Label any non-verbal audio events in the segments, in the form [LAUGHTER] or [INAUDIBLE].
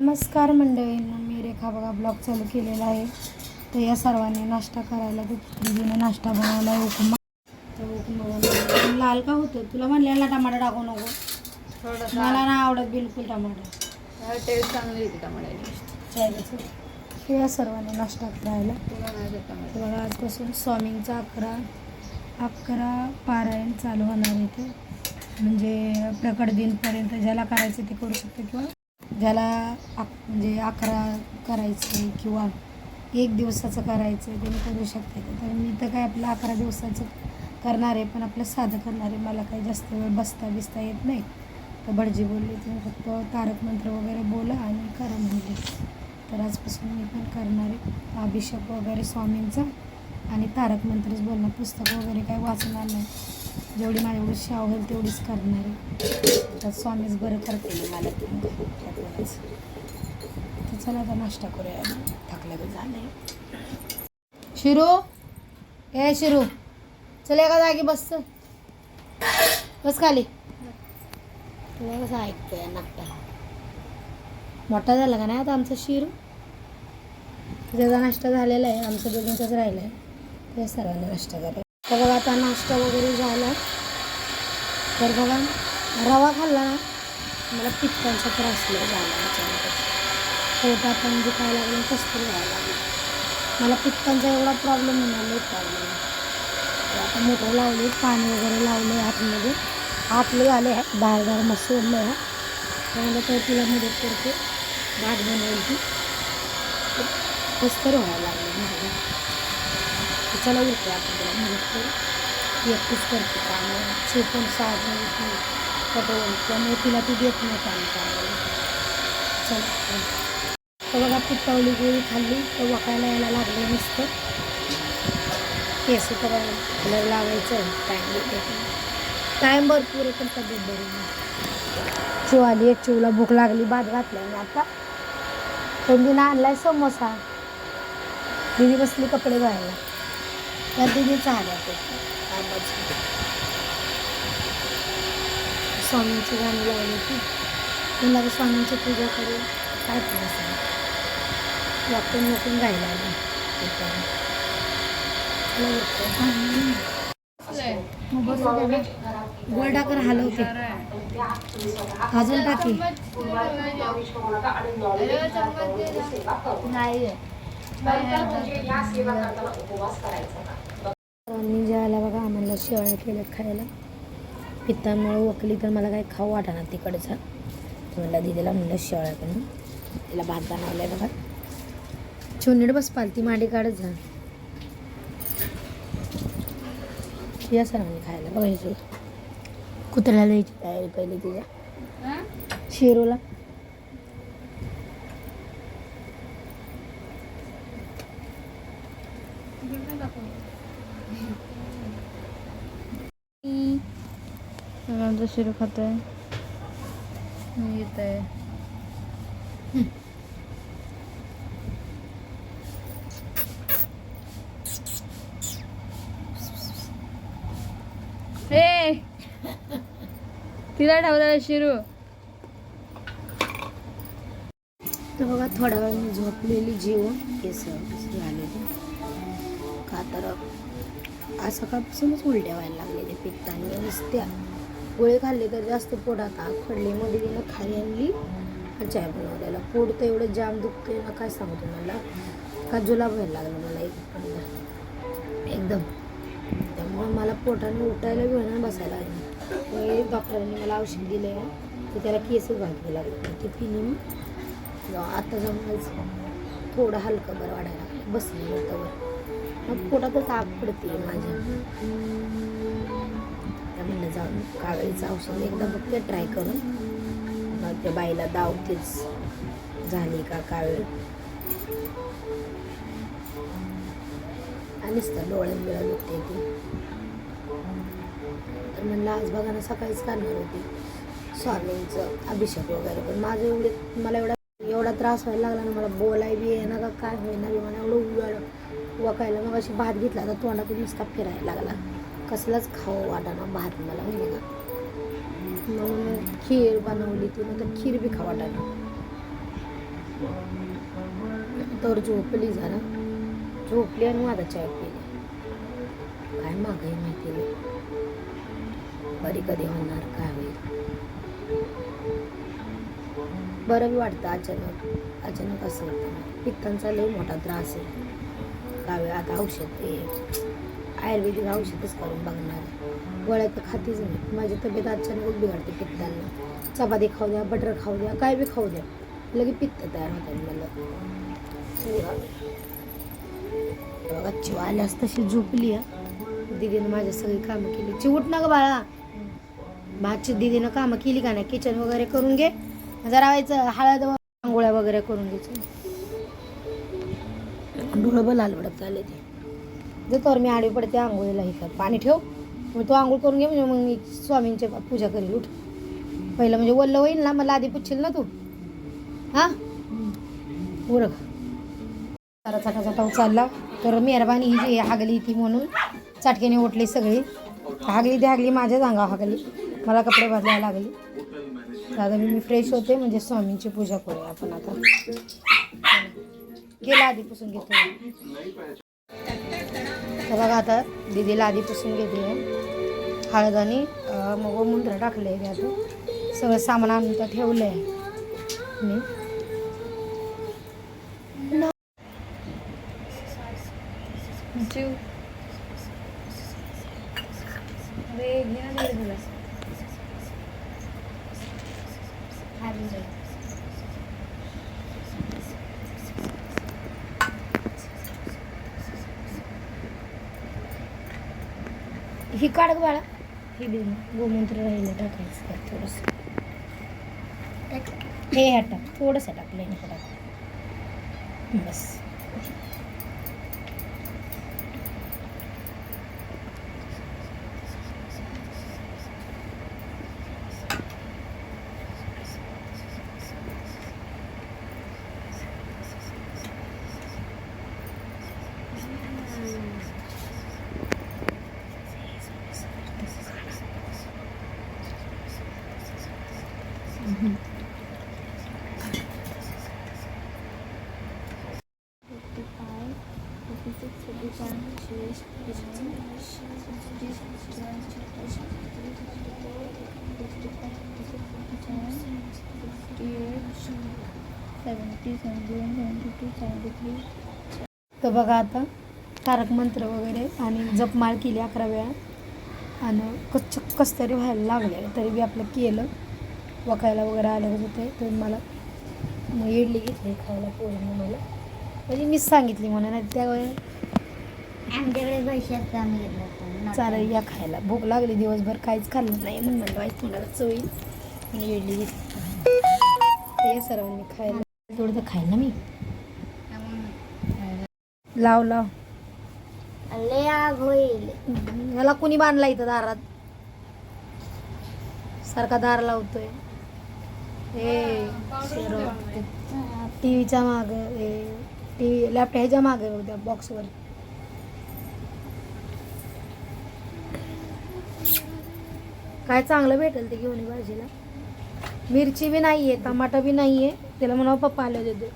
नमस्कार मंडळींनो मी रेखा बघा ब्लॉग चालू केलेला आहे. तर या सर्वांनी नाश्ता करायला दीदीने नाश्ता बनवला आहे उपमा. तर उपमा लाल का होतं? तुला म्हणलेला टमाटर टाकू नको. मला नाही आवडत बिलकुल टमाटर टेस्ट चांगली येते टमाट्याची या सर्वांनी नाश्ता करायला. टमाटे बघा आजपासून स्वामींचा अकरा अकरा पारायण चालू होणार आहे ते म्हणजे प्रकट दिनपर्यंत ज्याला करायचं ते करू शकतो किंवा ज्याला अक म्हणजे अकरा करायचं किंवा एक दिवसाचं करायचं ते मी करू शकते तर मी तर काय आपलं अकरा दिवसाचं करणार आहे पण आपलं साधं करणार आहे. मला काही जास्त वेळ बसता बिसता येत नाही. तर भटजी बोलली तुम्ही फक्त तारक मंत्र वगैरे बोला आणि करा म्हणले. तर आजपासून मी पण करणार आहे. अभिषेक वगैरे स्वामींचा आणि तारक मंत्रच बोलणार पुस्तक वगैरे काही वाचणार नाही. जेवढी माझ्या एवढी शाव होईल तेवढीच करणार आहे. तर स्वामीच बरं करतील मला. ते त्यातूनच तर चला आता नाश्ता करूया. थकलं तर झालं. शिरू? ए शिरू. चल एका जागी बस. बस खाली. तुला कसं ऐकतोय नाट्या मोठा झाला का नाही आता आमचा शिरू? त्याचा नाश्ता झालेला आहे आमचं दोघींचाच राहिला आहे त्या सर्वांना नाश्ता करा तर बघा आता नाश्ता वगैरे झाला. तर बघा रवा खाल्ला ना मला पित्तांचा त्रास लय झाला अचानकच पोटात पण दुखायला लागलं कसं व्हायला लागलं. मला पित्तांचा एवढा प्रॉब्लेम होणार लई प्रॉब्लेम आता मोटर लावले पाणी वगैरे लावले आतमध्ये. आतले आले बाहेर बाहेर मस्त सोडलं त्यामुळे तर तिला मदत करते भात बनवेल ती. कसं व्हायला लागलं म्हणजे तर चला उरते आपण तिला मदत करू. एकटीच करते त्यामुळे चे पण पटवून त्यामुळे तिला ती देत नाही काम करायला. चल तर बघा पित्तावली गोळी खाल्ली. तर वकायला यायला लागले नुसतं. केस तर कलर लावायचं टाईम टाईम भरपूर आहे पण तब्येत बरी नाही. चिव आली एक चिवला भूक लागली. भात घातला मी आता. थंडीनं आणलाय समोसा. दिदी बसली कपडे धुवायला. त्या दिदीचा आल्या ते. स्वामींची गाणी लावली होती. तर स्वामींची पूजा करून काय तुला सांग वाटून वाटून गायला आली? गोल टाकर हलवते अजून टाकी नाही. मी जेवायला बघा आम्हाला शेवळ्या केल्या खायला. पित्तामुळे वकली तर मला काही खाऊ वाटा ना तिकडचा म्हणलं दिदीला म्हणलं शेवळ्याकडून तिला भात बनवलाय बघा. छोनीड बस पालती माडी काढत जा. या सर्वांनी खायला. बघायचं कुत्र्याला द्यायची तयारी पहिले तिच्या. शेरूला. आमचं शिरू खात आहे येत आहे हे तिला ठेवला शिरू. तर बघा थोड्या वेळ मी झोपलेली जेवण केस झाले का तर आज सकाळपासूनच उलट्या व्हायला लागलेले पित्ताने. नुसत्या. गोळे खाल्ले तर जास्त पोटात आग पडले मग दिदीनं खाली आणली आणि चाय बनवलेला. पोट तर एवढं जाम दुखतोय ना काय सांगतो मला का जुलाब व्हायला लागला मला एक एकदम. त्यामुळं मला पोटाने उठायला बी होणार बसायला लागली. डॉक्टरांनी मला औषध दिलं आहे तर त्याला केसच घालवे लागले. ते पिली मी आता जमलंच थोडं हलकं बरं वाढायला लागलं. होतं बरं. मग पोटातच आग पडते माझ्या. म्हणलं जाऊन कावेळीचं औषध एकदा बघते ट्राय करून मग त्या बाईला दावतेच. झाली का कावेळ आणिच तर डोळ्यात मिळत होते ती. तर म्हणलं आज बघा ना सकाळीच करणार होती स्वामींचं अभिषेक वगैरे पण माझं एवढे मला एवढा एवढा त्रास व्हायला लागला ना मला बोलाय बी येणार का काय होईना बी मला एवढं वेळ वकायला मग अशी भात घेतला तर तोंडातून नुसता फिरायला लागला. कसलाच खावं वाटाणा भात मला म्हणजे ना म्हणून खीर बनवली ती नंतर खीर बी खावा वाटाणा तर झोपली जरा. झोपली आणि माझा चाय पिली. काय मागाई माहिती नाही. बरी कधी होणार काय होईल. बरं बी वाटतं अचानक. अचानक असं पित्तांचा लई मोठा त्रास आहे. काय आता औषध ते आयुर्वेदिक औषधच करून बघणार. गोळ्या तर खातीच नाही. माझी तब्येत अचानकच बिघडते पित्तांना चपाती खाऊ द्या बटर खाऊ द्या काय बी खाऊ द्या. लगे पित्त तयार होतात मला बघा. चिव आल्यास तशी झोपली आहे दिदीनं माझ्या सगळी कामं केली. चिवट ना ग बाळा. भाची दिदीनं कामं केली का नाही किचन वगैरे करून घे. जरा व्हायचं हळद व आंघोळ्या वगैरे करून घ्यायचं डोळं बी लाल भडक ते. जे तर मी आडवी पडते आंघोळीला हे कर. पाणी ठेव. मग तू आंघोळ करून घे म्हणजे मग मी स्वामींची पूजा करील उठ. पहिलं म्हणजे वल्ल होईल ना मला आधी पुच्छील ना तू? हां? उरक. सारा चाटा चटा चालला. तर मेहरबानी ही जी हागली ती म्हणून चाटक्याने ओटली सगळी. हागली ती हागली माझ्याच अंगावर हागली. मला कपडे बदलायला लागली. तर आता मी फ्रेश होते म्हणजे स्वामींची पूजा करूया आपण आता. गेला आधी पुसून घेतो हे बघा आता दीदीला आधी पुसून आहे हळद आणि मग मुंद्र टाकलं आहे त्यात. सगळं सामान आणून तर ठेवलं आहे मी चिव अरे घे ना तिकडे तुला ही काढ बाळा. ही बी गोमूत्र राहिलं टाकायचं काय थोडंसं. हे ह्या टाक थोडंसं टाकलं नको टाक. बस. तर बघा आता तारक मंत्र वगैरे आणि जपमाळ केली अकरा वेळा. आणि कच्च कस तरी व्हायला लागले तरी बी आपलं केलं. वकायला वगैरे आलं होते तर मला मग इडली घेतली खायला पोळीनं मला. म्हणजे मीच सांगितली म्हणून नाही त्यावेळेला आमच्याकडे पैशात आम्ही घेतलं होतं चालेल या खायला. भूक लागली दिवसभर काहीच खाल्लं नाही म्हणून म्हणलं वाईट तोंडाला चवी आणि इडली घेतली. सर्वांनी खायला. थोडं तर खाईल ना मी? लाव लाव. लय आग होईल. याला कुणी बांधला इथं दारात? सारखा दार लावतोय. ए टीव्हीच्या माग टी व्ही लॅपटॉप ह्याच्या मागे त्या बॉक्सवर काय चांगलं भेटेल ते घेऊन भाजीला. मिरची बी नाहीये टमाटा बी नाहीये त्याला म्हणा पप्पा आले देतो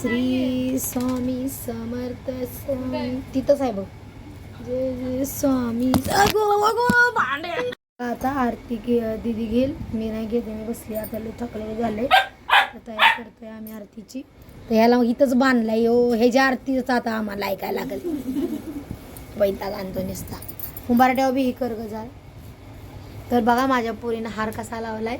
श्री स्वामी समर्थ स्वामी. तिथंच आहे बघ. जय जय स्वामी. आता आरती घे दिदी घेईल. मी नाही घेते मी बसली आता लय थकले झाले. तयार करतोय आम्ही आरतीची. तर ह्याला मग इथंच बांधलाय हो ह्याच्या आरतीच आता आम्हाला ऐकायला लागेल. वैताग आणतो नुसता उंबारट्यावर बी ही कर गजाल तर बघा माझ्या पोरीनं हार कसा लावलाय.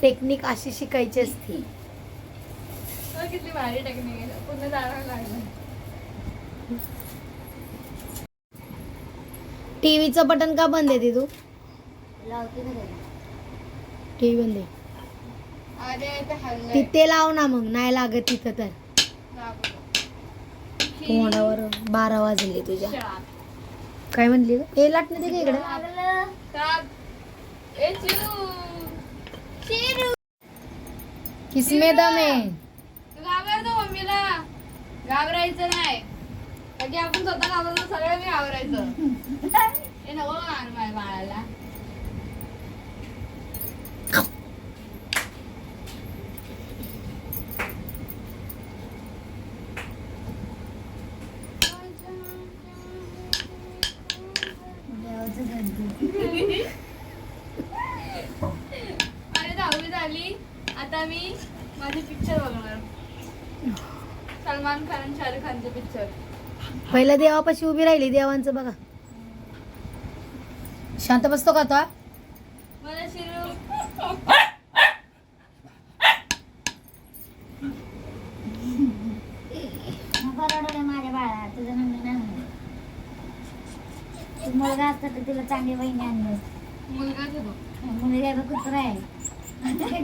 टेक्निक अशी शिकायची असते. किती भारी टेक्निक आहे. पूर्ण जाळायला लागलं. टीव्हीचं बटन का बंद आहे तू लावते ना टीव्ही बंद आहे. तिथे लाव ना मग नाही लागत तिथं तर. तोंडावर बारा वाजले तुझ्या. काय म्हणली? ए लाट नाही का इकडे. किसमे दम आहे घाबरतो मम्मीला. घाबरायचं नाही. बाकी आपण स्वतः घाबरतो सगळं मी घाबरायचं. [LAUGHS] हे नको बाळाला झाली आता मी माझे पिक्चर बघणार सलमान खान शाहरुख खानचे पिक्चर पहिल्या देवापाशी उभी राहिली देवांचं बघा. शांत बसतो का तो मला शिरू. बरोबर माझ्या बाळा तुझं नंतर नाही तू मुलगा असता तर तुला चांगली बहिणी आणली. असती. मुलगा बघ कुत्रा आहे.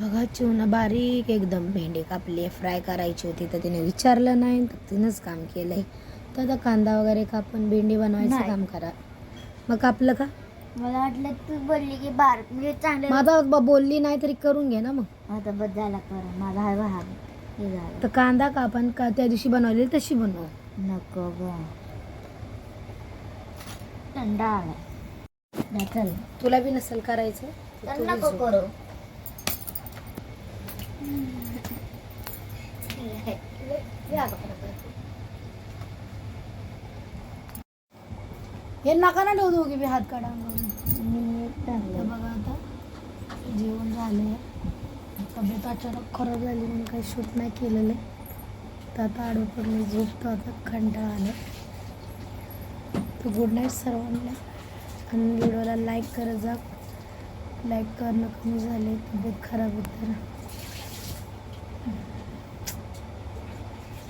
बघा चिवना बारीक एकदम भेंडी कापली आहे. फ्राय करायची होती तर तिने विचारलं नाही तर तिनंच काम केलंय. तर आता कांदा वगैरे कापून भेंडी बनवायचं नाही. काम करा. मग कापलं का? मला वाटलं तू बोलली की बार म्हणजे चांगलं ब- बोलली नाही तरी करून घे ना मग. आता झाला कर माझा हा भाग हे. झालं. तर कांदा कापण का त्या दिवशी बनवली तशी बनव. नको ग. चल. तुला बी नसेल करायचं तर तर तू नको करू. हे नका ना ठेवतो की बी हात काढा बघा आता जेवण झालंय. तब्येत अचानक खराब झाली म्हणून काही शूट नाही केलेलं. आहे तर आता आडवं पडलं झोपतो आता कंटाळा आला तर गुड नाईट सर्वांना आणि व्हिडिओला लाईक करत जा. लाईक करणं कमी झाले. तब्येत खराब होतं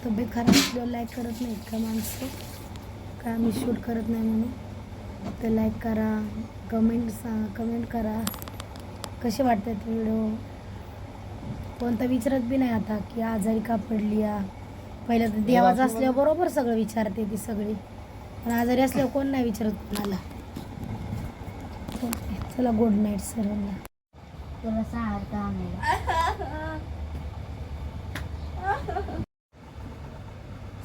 तब्येत खराब असल्यावर लाईक करत नाहीत का माणसं? काय आम्ही शूट करत नाही म्हणून? तर लाईक करा कमेंट सा कमेंट करा. कसे वाटतात व्हिडिओ कोणता विचारत बी नाही आता की आजारी का पडली या? पहिलं तर देवाचं असल्यावर बरोबर सगळं विचारते ती सगळी. पण आजारी असल्यावर कोण नाही विचारत कोणाला? चला गुड नाईट सर्वांना. तुला [LAUGHS]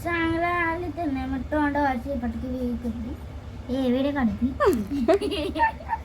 चांगला आली तर नाही मग तोंडावरची पटकी वेगळी करते हे वेळे काढते. [LAUGHS]